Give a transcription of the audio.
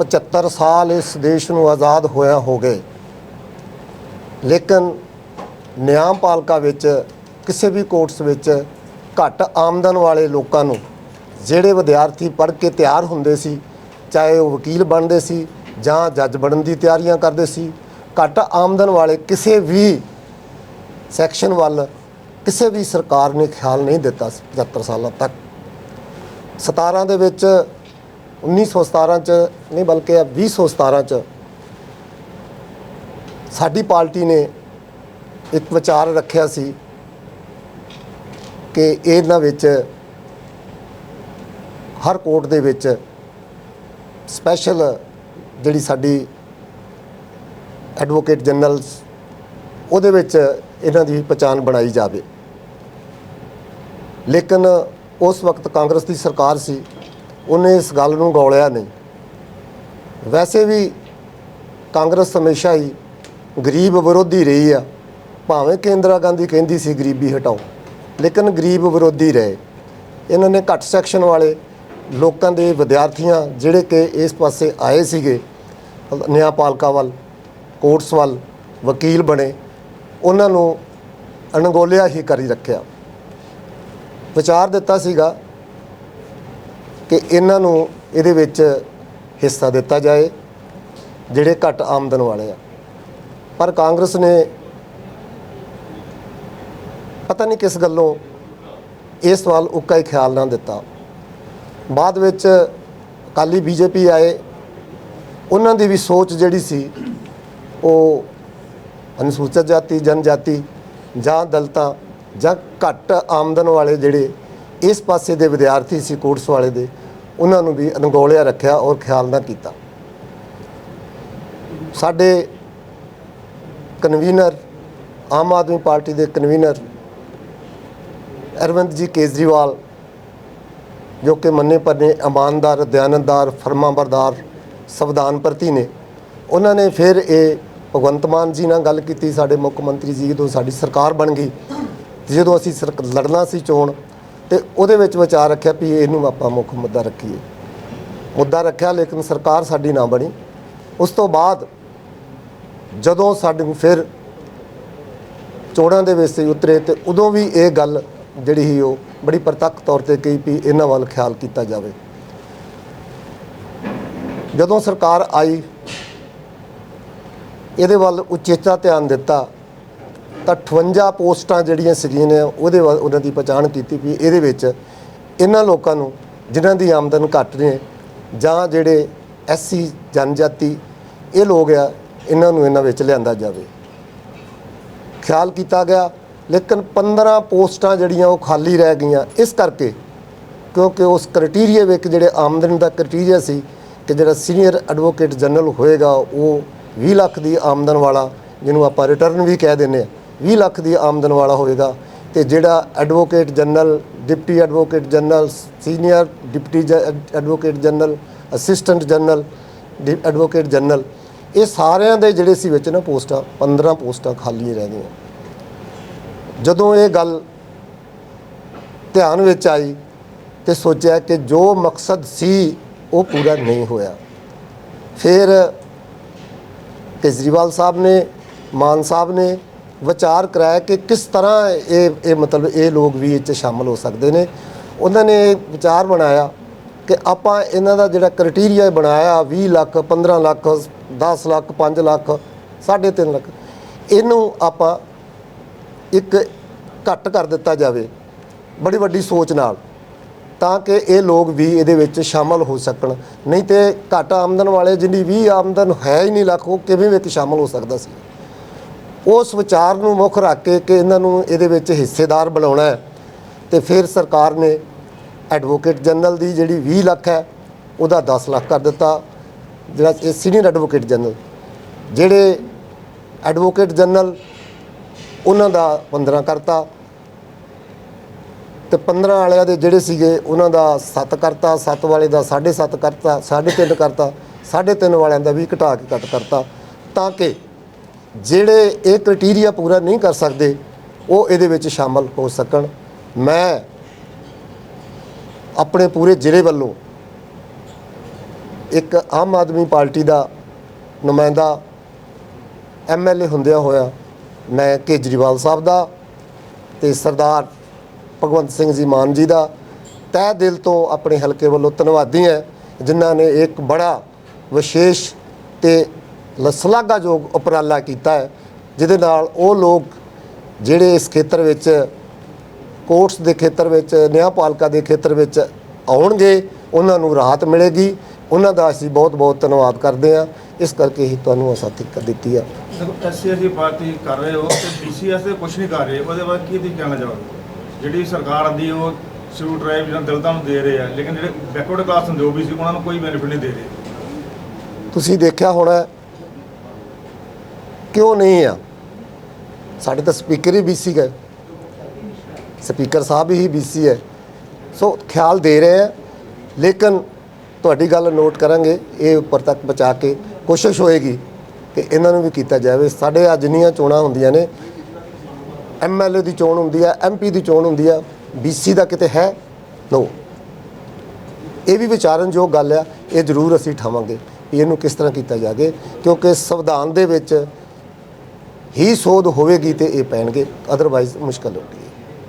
75 ਸਾਲ ਇਸ ਦੇਸ਼ ਨੂੰ ਆਜ਼ਾਦ ਹੋਇਆ ਹੋ ਗਏ। ਲੇਕਿਨ ਨਿਆਂਪਾਲਕਾ ਵਿੱਚ, ਕਿਸੇ ਵੀ ਕੋਰਟਸ ਵਿੱਚ ਘੱਟ ਆਮਦਨ ਵਾਲੇ ਲੋਕਾਂ ਨੂੰ, ਜਿਹੜੇ ਵਿਦਿਆਰਥੀ ਪੜ੍ਹ ਕੇ ਤਿਆਰ ਹੁੰਦੇ ਸੀ, ਚਾਹੇ ਉਹ ਵਕੀਲ ਬਣਦੇ ਸੀ ਜਾਂ ਜੱਜ ਬਣਨ ਦੀ ਤਿਆਰੀਆਂ ਕਰਦੇ ਸੀ, ਘੱਟ ਆਮਦਨ ਵਾਲੇ ਕਿਸੇ ਵੀ ਸੈਕਸ਼ਨ ਵੱਲ ਕਿਸੇ ਵੀ ਸਰਕਾਰ ਨੇ ਖਿਆਲ ਨਹੀਂ ਦਿੱਤਾ ਸੀ 75 ਸਾਲਾਂ ਤੱਕ। 17 ਦੇ ਵਿੱਚ 1917 ਚ, ਨਹੀਂ ਬਲਕਿ 2017 ਚ ਸਾਡੀ ਪਾਰਟੀ ਨੇ ਇੱਕ ਵਿਚਾਰ ਰੱਖਿਆ ਸੀ ਕਿ ਇਹਨਾਂ ਵਿੱਚ ਹਰ ਕੋਰਟ ਦੇ ਵਿੱਚ ਸਪੈਸ਼ਲ ਜਿਹੜੀ ਸਾਡੀ ਐਡਵੋਕੇਟ ਜਨਰਲਸ ਉਹਦੇ ਵਿੱਚ ਇਹਨਾਂ ਦੀ ਪਛਾਣ ਬਣਾਈ ਜਾਵੇ। ਲੇਕਿਨ ਉਸ ਵਕਤ ਕਾਂਗਰਸ ਦੀ ਸਰਕਾਰ ਸੀ ਉਹਨੇ ਇਸ ਗੱਲ ਨੂੰ ਗੌਲਿਆ ਨਹੀਂ। ਵੈਸੇ ਵੀ ਕਾਂਗਰਸ ਹਮੇਸ਼ਾ ਹੀ ਗਰੀਬ ਵਿਰੋਧੀ ਰਹੀ ਆ। ਭਾਵੇਂ ਕੇਂਦਰਾ ਗਾਂਧੀ ਕਹਿੰਦੀ ਸੀ ਗਰੀਬੀ ਹਟਾਓ, ਲੇਕਿਨ ਗਰੀਬ ਵਿਰੋਧੀ ਰਹੇ। ਇਹਨਾਂ ਨੇ ਘੱਟ ਸੈਕਸ਼ਨ ਵਾਲੇ ਲੋਕਾਂ ਦੇ ਵਿਦਿਆਰਥੀਆਂ ਜਿਹੜੇ ਕਿ ਇਸ ਪਾਸੇ ਆਏ ਸੀਗੇ ਨਿਆਂਪਾਲਕਾ ਵੱਲ ਕੋਰਟਸ ਵੱਲ ਵਕੀਲ ਬਣੇ, ਉਹਨਾਂ ਨੂੰ ਅਣਗੋਲਿਆ ਹੀ ਕਰੀ ਰੱਖਿਆ। ਵਿਚਾਰ ਦਿੱਤਾ ਸੀਗਾ ਕਿ ਇਹਨਾਂ ਨੂੰ ਇਹਦੇ ਵਿੱਚ ਹਿੱਸਾ ਦਿੱਤਾ ਜਾਏ, ਜਿਹੜੇ ਘੱਟ ਆਮਦਨ ਵਾਲੇ ਆ। ਪਰ ਕਾਂਗਰਸ ਨੇ ਪਤਾ ਨਹੀਂ ਕਿਸ ਗੱਲੋਂ ਇਹ ਸਵਾਲ ਉੱਕਾ ਹੀ ਖਿਆਲ ਨਾ ਦਿੱਤਾ। ਬਾਅਦ ਵਿੱਚ ਅਕਾਲੀ ਬੀਜੇਪੀ ਆਏ, ਉਹਨਾਂ ਦੀ ਵੀ ਸੋਚ ਜਿਹੜੀ ਸੀ, ਉਹ ਅਨੁਸੂਚਿਤ ਜਾਤੀ, ਜਨਜਾਤੀ ਜਾਂ ਦਲਤਾਂ ਜਾਂ ਘੱਟ ਆਮਦਨ ਵਾਲੇ ਜਿਹੜੇ ਇਸ ਪਾਸੇ ਦੇ ਵਿਦਿਆਰਥੀ ਸੀ ਕੋਰਸ ਵਾਲੇ ਦੇ, ਉਹਨਾਂ ਨੂੰ ਵੀ ਅਨਗੋਲਿਆ ਰੱਖਿਆ ਔਰ ਖਿਆਲ ਨਾ ਕੀਤਾ। ਸਾਡੇ ਕਨਵੀਨਰ ਆਮ ਆਦਮੀ ਪਾਰਟੀ ਦੇ ਕਨਵੀਨਰ ਅਰਵਿੰਦ ਜੀ ਕੇਜਰੀਵਾਲ, ਜੋ ਕਿ ਮੰਨੇ ਪੰਨੇ ਇਮਾਨਦਾਰ ਦਿਆਨਤਦਾਰ ਫਰਮਾਬਰਦਾਰ ਸੰਵਿਧਾਨ ਪ੍ਰਤੀ ਨੇ, ਉਹਨਾਂ ਨੇ ਫਿਰ ਇਹ ਭਗਵੰਤ ਮਾਨ ਜੀ ਨਾਲ ਗੱਲ ਕੀਤੀ, ਸਾਡੇ ਮੁੱਖ ਮੰਤਰੀ ਜੀ ਤੋਂ ਸਾਡੀ ਸਰਕਾਰ ਬਣ ਗਈ ਤੇ ਜਦੋਂ ਅਸੀਂ ਸਰਕ- ਲੜਨਾ ਸੀ ਚੋਣ ਤੇ ਉਹਦੇ ਵਿੱਚ ਵਿਚਾਰ ਰੱਖਿਆ ਵੀ ਇਹਨੂੰ ਆਪਾਂ ਮੁੱਖ ਮੁੱਦਾ ਰੱਖੀਏ। ਮੁੱਦਾ ਰੱਖਿਆ ਲੇਕਿਨ ਸਰਕਾਰ ਸਾਡੀ ਨਾ ਬਣੀ। ਉਸ ਤੋਂ ਬਾਅਦ ਜਦੋਂ ਸਾਡੇ ਫਿਰ ਚੋਣਾਂ ਦੇ ਵਿੱਚ ਉਤਰੇ ਤੇ ਉਦੋਂ ਵੀ ਇਹ ਗੱਲ ਜਿਹੜੀ ਸੀ ਉਹ ਬੜੀ ਪ੍ਰਤੱਖ ਤੌਰ ਤੇ ਕਹੀ ਵੀ ਇਹਨਾਂ ਵੱਲ ਖਿਆਲ ਕੀਤਾ ਜਾਵੇ। ਜਦੋਂ ਸਰਕਾਰ ਆਈ, ਇਹਦੇ ਵੱਲ ਉਚੇਚਾ ਧਿਆਨ ਦਿੱਤਾ ਤਾਂ 58 ਪੋਸਟਾਂ ਜਿਹੜੀਆਂ ਸੀਗੀਆਂ ਨੇ, ਉਹਦੇ ਵਾ ਉਹਨਾਂ ਦੀ ਪਛਾਣ ਕੀਤੀ ਵੀ ਇਹਦੇ ਵਿੱਚ ਇਹਨਾਂ ਲੋਕਾਂ ਨੂੰ ਜਿਨ੍ਹਾਂ ਦੀ ਆਮਦਨ ਘੱਟ ਨੇ ਜਾਂ ਜਿਹੜੇ ਐਸਸੀ ਜਨਜਾਤੀ, ਇਹ ਲੋਕ ਆ, ਇਹਨਾਂ ਨੂੰ ਇਹਨਾਂ ਵਿੱਚ ਲਿਆਂਦਾ ਜਾਵੇ। ਖਿਆਲ ਕੀਤਾ ਗਿਆ, ਲੇਕਿਨ 15 ਪੋਸਟਾਂ ਜਿਹੜੀਆਂ ਉਹ ਖਾਲੀ ਰਹਿ ਗਈਆਂ। ਇਸ ਕਰਕੇ, ਕਿਉਂਕਿ ਉਸ ਕ੍ਰਾਈਟੇਰੀਆ ਵਿੱਚ ਜਿਹੜੇ ਆਮਦਨ ਦਾ ਕ੍ਰਾਈਟੇਰੀਆ ਸੀ ਕਿ ਜਿਹੜਾ ਸੀਨੀਅਰ ਐਡਵੋਕੇਟ ਜਨਰਲ ਹੋਏਗਾ, ਉਹ 20 ਲੱਖ ਦੀ ਆਮਦਨ ਵਾਲਾ, ਜਿਹਨੂੰ ਆਪਾਂ ਰਿਟਰਨ ਵੀ ਕਹਿ ਦਿੰਦੇ ਆ 20 ਲੱਖ ਦੀ ਆਮਦਨ ਵਾਲਾ ਹੋਵੇਗਾ ਤੇ ਜਿਹੜਾ advocate general, deputy advocate general, senior deputy advocate general, assistant general advocate general, ਇਹ ਸਾਰਿਆਂ ਦੇ ਜਿਹੜੇ ਸੀ ਵਿੱਚ ਨਾ ਪੋਸਟਾਂ 15 ਪੋਸਟਾਂ ਖਾਲੀ ਰਹਿ ਗਈਆਂ ਜਦੋਂ ਇਹ ਗੱਲ ਧਿਆਨ ਵਿੱਚ ਆਈ ਤੇ ਸੋਚਿਆ ਕਿ ਜੋ ਮਕਸਦ ਸੀ, ਉਹ ਪੂਰਾ ਨਹੀਂ ਹੋਇਆ। ਫਿਰ ਕੇਜਰੀਵਾਲ ਸਾਹਿਬ ਨੇ, ਮਾਨ ਸਾਹਿਬ ਨੇ ਵਿਚਾਰ ਕਰਾਇਆ ਕਿ ਕਿਸ ਤਰ੍ਹਾਂ ਇਹ ਇਹ ਮਤਲਬ ਇਹ ਲੋਕ ਵੀ ਇਹ 'ਚ ਸ਼ਾਮਲ ਹੋ ਸਕਦੇ ਨੇ। ਉਹਨਾਂ ਨੇ ਵਿਚਾਰ ਬਣਾਇਆ ਕਿ ਆਪਾਂ ਇਹਨਾਂ ਦਾ ਜਿਹੜਾ ਕ੍ਰਾਈਟੇਰੀਆ ਬਣਾਇਆ 20 ਲੱਖ 15 ਲੱਖ 10 ਲੱਖ 5 ਲੱਖ 3.5 ਲੱਖ, ਇਹਨੂੰ ਆਪਾਂ ਇੱਕ ਘੱਟ ਕਰ ਦਿੱਤਾ ਜਾਵੇ, ਬੜੀ ਵੱਡੀ ਸੋਚ ਨਾਲ, ਤਾਂ ਕਿ ਇਹ ਲੋਕ ਵੀ ਇਹਦੇ ਵਿੱਚ ਸ਼ਾਮਲ ਹੋ ਸਕਣ। ਨਹੀਂ ਤੇ ਘੱਟ ਆਮਦਨ ਵਾਲੇ ਜਿੰਨੀ 20 ਆਮਦਨ ਹੈ ਹੀ ਨਹੀਂ ਲੱਖ, ਉਹ ਕਿਵੇਂ ਵਿੱਚ ਸ਼ਾਮਲ ਹੋ ਸਕਦਾ ਸੀ? ਉਸ ਵਿਚਾਰ ਨੂੰ ਮੁੱਖ ਰੱਖ ਕੇ ਕਿ ਇਹਨਾਂ ਨੂੰ ਇਹਦੇ ਵਿੱਚ ਹਿੱਸੇਦਾਰ ਬਣਾਉਣਾ ਹੈ। ਤੇ ਫਿਰ ਸਰਕਾਰ ਨੇ ਐਡਵੋਕੇਟ ਜਨਰਲ ਦੀ ਜਿਹੜੀ 20 ਲੱਖ ਹੈ, ਉਹਦਾ 10 ਲੱਖ ਕਰ ਦਿੱਤਾ। ਜਿਹੜਾ ਇਹ ਸੀਨੀਅਰ ਐਡਵੋਕੇਟ ਜਨਰਲ, ਜਿਹੜੇ ਐਡਵੋਕੇਟ ਜਨਰਲ ਉਹਨਾਂ ਦਾ 15 ਕਰਤਾ। ਤੇ 15 ਵਾਲਿਆਂ ਦੇ ਜਿਹੜੇ ਸੀਗੇ, ਉਹਨਾਂ ਦਾ 7 ਕਰਤਾ 7 ਵਾਲੇ ਦਾ 7.5 ਕਰਤਾ 3.5 ਕਰਤਾ 3.5 ਵਾਲਿਆਂ ਦਾ ਵੀ ਘਟਾ ਕੇ ਘੱਟ ਕਰਤਾ। ਤਾਂ ਕਿ ਜਿਹੜੇ ਇਹ ਕ੍ਰਾਈਟੇਰੀਆ ਪੂਰਾ ਨਹੀਂ ਕਰ ਸਕਦੇ, ਉਹ ਇਹਦੇ ਵਿੱਚ ਸ਼ਾਮਲ ਹੋ ਸਕਣ। ਮੈਂ ਆਪਣੇ ਪੂਰੇ ਜ਼ਿਲ੍ਹੇ ਵੱਲੋਂ ਇੱਕ ਆਮ ਆਦਮੀ ਪਾਰਟੀ ਦਾ ਨੁਮਾਇੰਦਾ ਐਮਐਲਏ ਹੁੰਦਿਆਂ ਹੋਇਆ ਮੈਂ ਕੇਜਰੀਵਾਲ ਸਾਹਿਬ ਦਾ ਤੇ ਸਰਦਾਰ ਭਗਵੰਤ ਸਿੰਘ ਜੀ ਮਾਨ ਜੀ ਦਾ ਤਹਿ ਦਿਲ ਤੋਂ ਆਪਣੇ ਹਲਕੇ ਵੱਲੋਂ ਧੰਨਵਾਦੀ ਹਾਂ, ਜਿਨ੍ਹਾਂ ਨੇ ਇੱਕ ਬੜਾ ਵਿਸ਼ੇਸ਼ ਤੇ ਲਸਲਾਘਾਯੋਗ ਉਪਰਾਲਾ ਕੀਤਾ ਹੈ ਜਿਹਦੇ ਨਾਲ ਉਹ ਲੋਕ ਜਿਹੜੇ ਇਸ ਖੇਤਰ ਵਿੱਚ ਕੋਰਟਸ ਦੇ ਖੇਤਰ ਵਿੱਚ ਨਿਆਂਪਾਲਿਕਾ ਦੇ ਖੇਤਰ ਵਿੱਚ ਆਉਣਗੇ ਉਹਨਾਂ ਨੂੰ ਰਾਹਤ ਮਿਲੇਗੀ। ਉਹਨਾਂ ਦਾ ਅਸੀਂ ਬਹੁਤ ਬਹੁਤ ਧੰਨਵਾਦ ਕਰਦੇ ਹਾਂ। ਇਸ ਕਰਕੇ ਹੀ ਤੁਹਾਨੂੰ ਅਸਾਥੀ ਕਰ ਦਿੱਤੀ ਆ। ਪਾਰਟੀ ਕਰ ਰਹੇ ਹੋ ਤੇ ਬੀਸੀ ਵਾਸਤੇ ਕੁਝ ਨਹੀਂ ਕਰ ਰਹੇ। ਉਹਦੇ ਬਾਰੇ ਕੀ ਤੁਸੀਂ ਕਹਿਣਾ ਚਾਹੋਗੇ? ਜਿਹੜੀ ਸਰਕਾਰ ਉਹ ਡਰਾਈਵ ਦਲਿਤਾਂ ਨੂੰ ਦੇ ਰਹੇ ਆ ਲੇਕਿਨ ਜਿਹੜੇ ਬੈਕਵਰਡ ਕਲਾਸ ਹੁੰਦੇ ਉਹ ਵੀ ਸੀ ਉਹਨਾਂ ਨੂੰ ਕੋਈ ਬੈਨੀਫਿਟ ਨਹੀਂ ਦੇ ਰਹੇ। ਤੁਸੀਂ ਦੇਖਿਆ ਹੋਣਾ ਕਿਉਂ ਨਹੀਂ ਆ? ਸਾਡੇ ਤਾਂ ਸਪੀਕਰ ਹੀ ਬੀਸੀ ਗਏ। ਸਪੀਕਰ ਸਾਹਿਬ ਹੀ ਬੀਸੀ ਹੈ। ਸੋ ਖਿਆਲ ਦੇ ਰਹੇ ਆ। ਲੇਕਿਨ ਤੁਹਾਡੀ ਗੱਲ ਨੋਟ ਕਰਾਂਗੇ, ਇਹ ਉੱਪਰ ਤੱਕ ਬਚਾ ਕੇ ਕੋਸ਼ਿਸ਼ ਹੋਏਗੀ ਕਿ ਇਹਨਾਂ ਨੂੰ ਵੀ ਕੀਤਾ ਜਾਵੇ। ਸਾਡੇ ਅੱਜ ਜਿੰਨੀਆਂ ਚੋਣਾਂ ਹੁੰਦੀਆਂ ਨੇ ਐਮਐਲਏ ਦੀ ਚੋਣ ਹੁੰਦੀ ਆ ਐਮਪੀ ਦੀ ਚੋਣ ਹੁੰਦੀ ਆ ਬੀਸੀ ਦਾ ਕਿਤੇ ਹੈ? ਨੋ ਇਹ ਵੀ ਵਿਚਾਰਨਯੋਗ ਗੱਲ ਆ। ਇਹ ਜ਼ਰੂਰ ਅਸੀਂ ਠਾਵਾਂਗੇ ਵੀ ਇਹਨੂੰ ਕਿਸ ਤਰ੍ਹਾਂ ਕੀਤਾ ਜਾਵੇ। ਕਿਉਂਕਿ ਸੰਵਿਧਾਨ ਦੇ ਵਿੱਚ ਹੀ ਸੋਧ ਹੋਵੇਗੀ ਤੇ ਇਹ ਪੈਣਗੇ ਅਦਰਵਾਈਜ਼ ਮੁਸ਼ਕਲ ਹੋਣੀ ਹੈ।